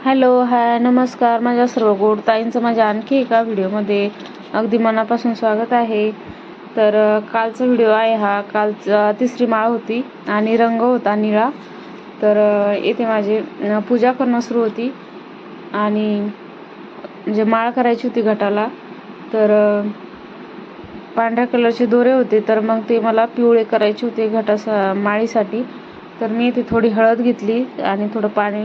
Hello hi नमस्कार. माझ्या सर्व गोड ताईंचं माझ्या आणखी एका व्हिडिओमध्ये अगदी मनापासून स्वागत आहे. तर कालचा व्हिडिओ आहे हा. कालचा तिसरी माळ होती आणि रंग होता निळा. तर येथे माझी पूजा करणं सुरू होती आणि म्हणजे माळ करायची होती घटाला. तर पांढऱ्या कलरचे दोरे होते. तर मग ते मला पिवळे करायचे होते घटासा माळीसाठी. तर मी इथे थोडी हळद घेतली आणि थोडं पाणी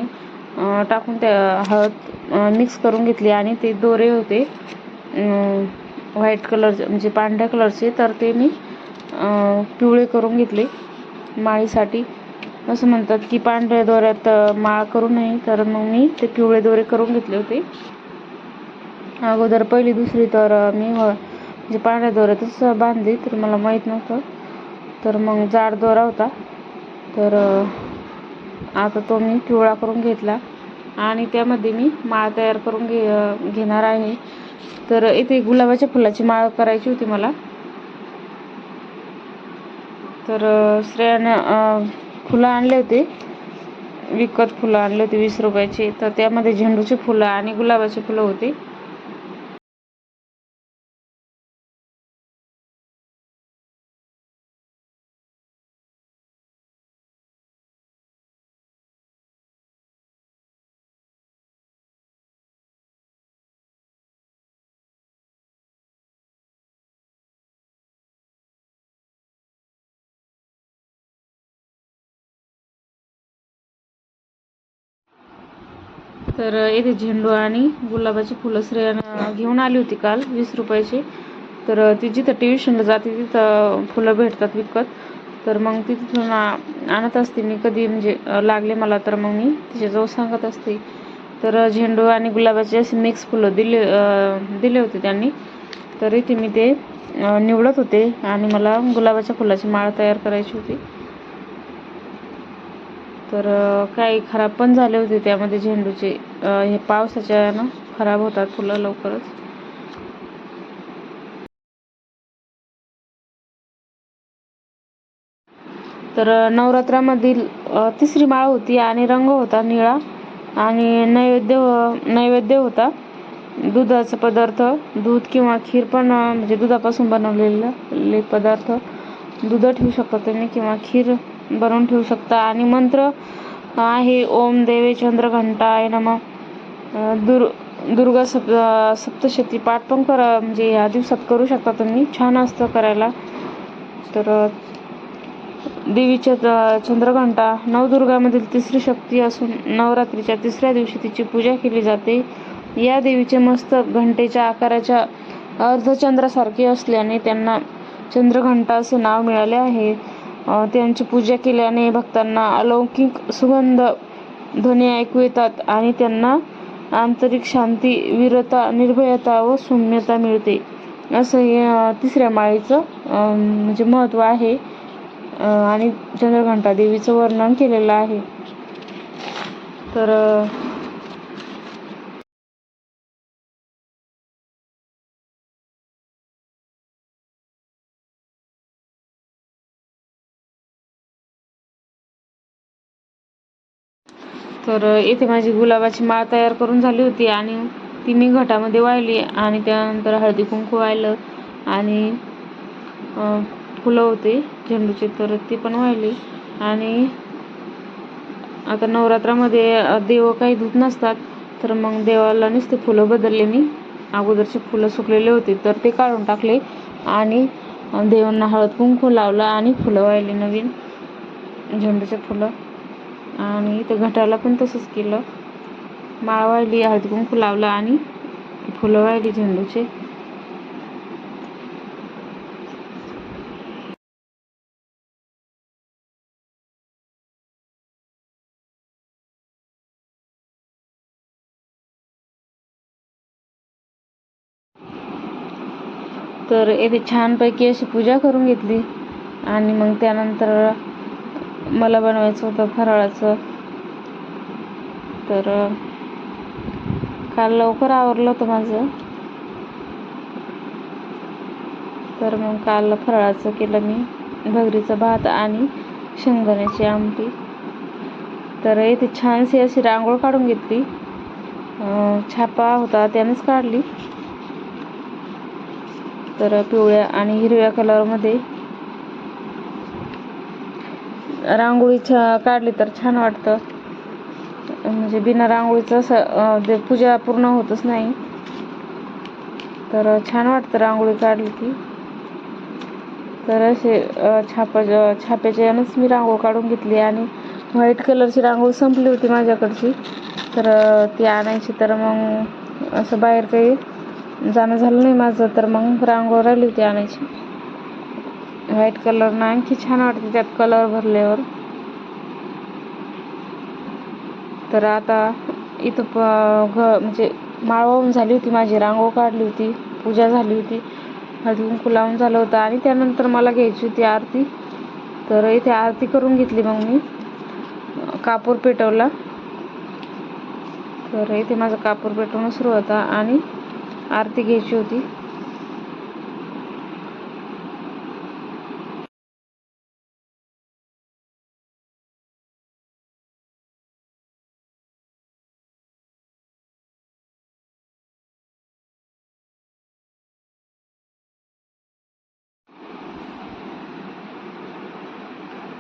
टाकून त्या हळद मिक्स करून घेतली आणि ते दोरे होते व्हाईट कलरचे म्हणजे पांढऱ्या कलरचे तर ते मी पिवळे करून घेतले माळीसाठी. असं म्हणतात की पांढऱ्या दोऱ्यात माळ करू नये तर मग मी ते पिवळे दोरे करून घेतले होते. अगोदर पहिली दुसरी तर मी म्हणजे पांढऱ्या दोऱ्यातच बांधली तर मला माहीत नव्हतं. तर मग जाड दोरा होता. तर आता तो मी पिवळा करून घेतला. आणि त्यामध्ये मी माळ तयार करून घे घेणार आहे तर इथे गुलाबाच्या फुलाची माळ करायची होती मला. तर श्रेयानं फुलं आणले होते. विकत फुलं आणले होते वीस रुपयाचे. तर त्यामध्ये झेंडूचे फुलं आणि गुलाबाचे फुलं होते. तर येथे झेंडू आणि गुलाबाची फुलं श्रेयानं घेऊन आली होती काल वीस रुपयाची. तर ती जिथं ट्युशनला जाते तिथं फुलं भेटतात विकत. तर मग ती तिथून आणत असते. मी कधी म्हणजे लागले मला तर मग मी तिच्याजवळ सांगत असते. तर झेंडू आणि गुलाबाचे असे मिक्स फुलं दिले दिले होते त्यांनी. तर इथे मी ते निवडत होते आणि मला गुलाबाच्या फुलाची माळ तयार करायची होती. तर काही खराब पण झाले होते त्यामध्ये झेंडूचे. हे पावसाच्या ना खराब होतात फुलं लवकरच. तर नवरात्रामधील तिसरी माळ होती आणि रंग होता निळा आणि नैवेद्य नैवेद्य होता. दुधाचा पदार्थ दूध किंवा खीर पण म्हणजे दुधापासून बनवलेले पदार्थ. दूध ठेवू शकता तुम्ही किंवा खीर बनवून ठेवू शकता. आणि मंत्र आहे ओम देवे चंद्रघंटाय नम. दुर दुर्गा सप सप्तशती पाठ पण करा म्हणजे या दिवसात करू शकता तुम्ही. छान असतं करायला. तर देवीच्या चंद्रघंटा नवदुर्गामधील तिसरी शक्ती असून नवरात्रीच्या तिसऱ्या दिवशी तिची पूजा केली जाते. या देवीचे मस्तक घंटेच्या आकाराच्या अर्धचंद्रासारखे असल्याने त्यांना चंद्रघंटा असे नाव मिळाले आहे. त्यांची पूजा केल्याने भक्तांना अलौकिक सुगंध ध्वनी ऐकू येतात आणि त्यांना आंतरिक शांती वीरता निर्भयता व सौम्यता मिळते. असं हे तिसऱ्या माळीचं म्हणजे महत्त्व आहे. आणि चंद्रघंटा देवीचं वर्णन केलेलं आहे. तर तर येथे माझी गुलाबाची माळ तयार करून झाली होती आणि ती मी घटामध्ये वाहिली आणि त्यानंतर हळदी कुंकू वाहिलं आणि फुलं होते झेंडूचे तर ते पण वाहिली आणि आता नवरात्रामध्ये देव काही धूत नसतात तर मग देवाला नुसते फुलं बदलले मी. अगोदरचे फुलं सुकलेले होते तर ते काढून टाकले आणि देवांना हळद कुंकू लावलं आणि फुलं वाहिले नवीन झेंडूचे फुलं. आणि इथं घटाला पण तसंच केलं. माळ वाहिली हळदी कुंकू लावलं आणि फुलं वाहिली झेंडूचे. तर येथे छानपैकी अशी पूजा करून घेतली. आणि मग त्यानंतर मला बनवायचं होतं फराळाचं. तर काल लवकर आवरलं होतं माझं. तर मग काल फराळाचं केलं मी भगरीचं भात आणि शेंगदाण्याची आमटी. तर इथे छानशी अशी रांगोळ काढून घेतली. छापा होता त्यानेच काढली. तर पिवळ्या आणि हिरव्या कलरमध्ये रांगोळी छा काढली तर छान वाटतं. म्हणजे बिना रांगोळीचं असं ते पूजा पूर्ण होतच नाही. तर छान वाटतं रांगोळी काढली की. तर असे छापा छाप्याच्या यानंच मी रांगोळ काढून घेतली आणि व्हाईट कलरची रांगोळी संपली होती माझ्याकडची. तर ती आणायची तर मग असं बाहेर काही जाणं झालं नाही माझं तर मग रांगोळ राहिली होती आणायची. व्हाईट कलरनं आणखी छान वाटते त्यात कलर भरल्यावर. तर आता इथं घ म्हणजे माळवाहून झाली होती माझी रांगोळ काढली होती पूजा झाली होती. हळदी कुंकू लावून झालं होतं आणि त्यानंतर मला घ्यायची होती आरती. तर इथे आरती करून घेतली मग मी कापूर पेटवला. तर इथे माझा कापूर पेटवणं सुरू होता आणि आरती घ्यायची होती.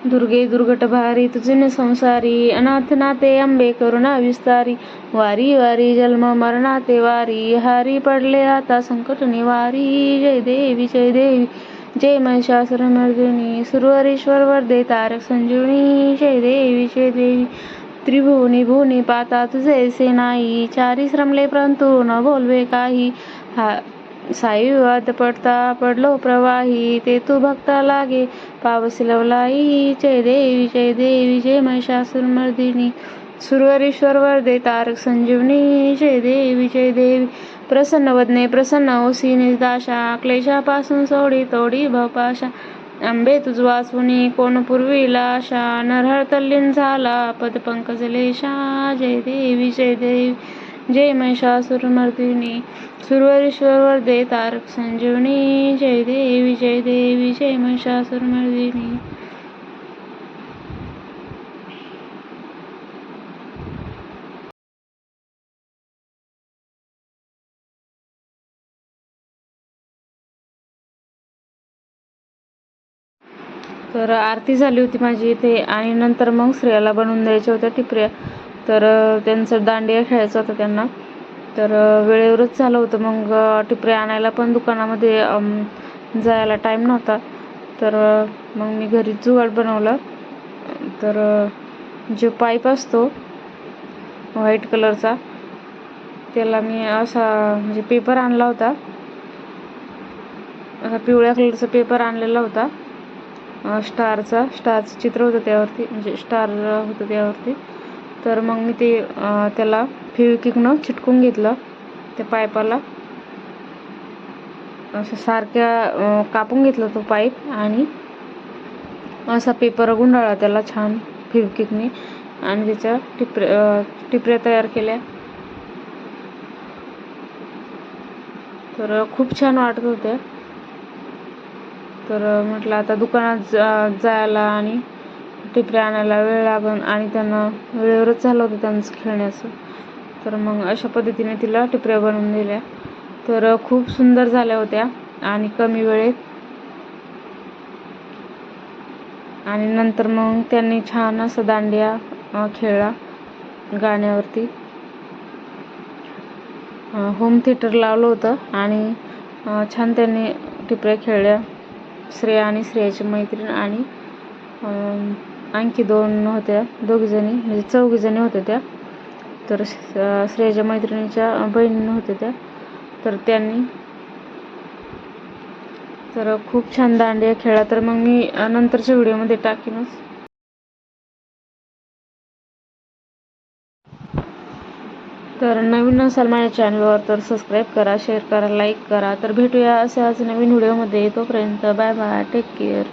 दुर्गे दुर्गटभारी तुझे न संसारी अनाथ नाते अंबे करुणा विस्तारी वारी वारी जन्म मरणाते वारी हारी पडले आता संकट निवारी जय देवी जय देवी जय महिषासुर मर्दिनी सुरवरेश्वर वर्दे तारक संजीवनी जय देवी जय देवी त्रिभुवनी भुवनी पाता तुझे से नाही चारी श्रमले परंतु न बोलवे काही हा साई विवाद पडता पडलो प्रवाही ते तू भक्ता लागे. पावसलवलाई जय देवी जय देवी जय महिषासुरमर्दिनी सुरवरेश्वर वरदे तारक संजीवनी जय देवी जय देवी. प्रसन्न वदने प्रसन्न ओसी निर्दाशा. क्लेशापासून सोडी तोडी भपाशा आंबे तुझ वाचुनी कोण पूर्वीला नरहर तल्लीन झाला पद पंकजलेशा जय देवी जय देवी जय महिषासुरमर्दिनी सुरवरेश्वरवर देत तारक संजीवनी जय देवी जय देवी जय महिषासुरमर्दिनी तर आरती झाली होती माझी इथे आणि नंतर मग स्त्रियाला बनवून द्यायच्या होत्या टिपऱ्या तर त्यांचं दांडिया खेळायचा होता त्यांना. तर वेळेवरच झालं होतं. मग टिपरे आणायला पण दुकानामध्ये जायला टाईम नव्हता. तर मग मी घरीच जुगाड बनवला. तर जो पाईप असतो व्हाईट कलरचा त्याला मी असा म्हणजे पेपर आणला होता. असा पिवळ्या कलरचा पेपर आणलेला होता. स्टारचा स्टारचं चित्र होतं त्यावरती म्हणजे स्टार होतं त्यावरती. तर मग मी ते त्याला फेविकिकनं चिटकून घेतलं त्या पाईपाला असं सारख्या कापून घेतला तो पाईप आणि असा पेपर गुंडाळला त्याला छान फेविकिकने आणि त्याच्या टिपऱ्या टिपऱ्या तयार केल्या. तर खूप छान वाटत होत्या. तर म्हटलं आता दुकानात जा जायला आणि टिपऱ्या आणायला वेळ लागन आणि त्यांना वेळेवरच झालं होतं त्यांचं खेळण्याचं. तर मग अशा पद्धतीने तिला टिपऱ्या बनवून दिल्या. तर खूप सुंदर झाल्या होत्या आणि कमी वेळेत. आणि नंतर मग त्यांनी छान असं दांडिया खेळला गाण्यावरती. होम थिएटर लावलं होतं आणि छान त्यांनी टिपऱ्या खेळल्या. श्रेया आणि श्रेयाची मैत्रीण आणि आणखी दोन होत्या दोघीजणी म्हणजे चौघीजणी होत्या त्या. तर श्रेयाच्या मैत्रिणीच्या बहिणी होत्या त्या. तर त्यांनी तर खूप छान दांडिया खेळा तर मग मी नंतरच्या व्हिडिओमध्ये टाकीनच. तर नवीन असाल माझ्या चॅनलवर तर सबस्क्राईब करा शेअर करा लाईक करा. तर भेटूया अशाच नवीन व्हिडिओमध्ये. तोपर्यंत बाय बाय टेक केअर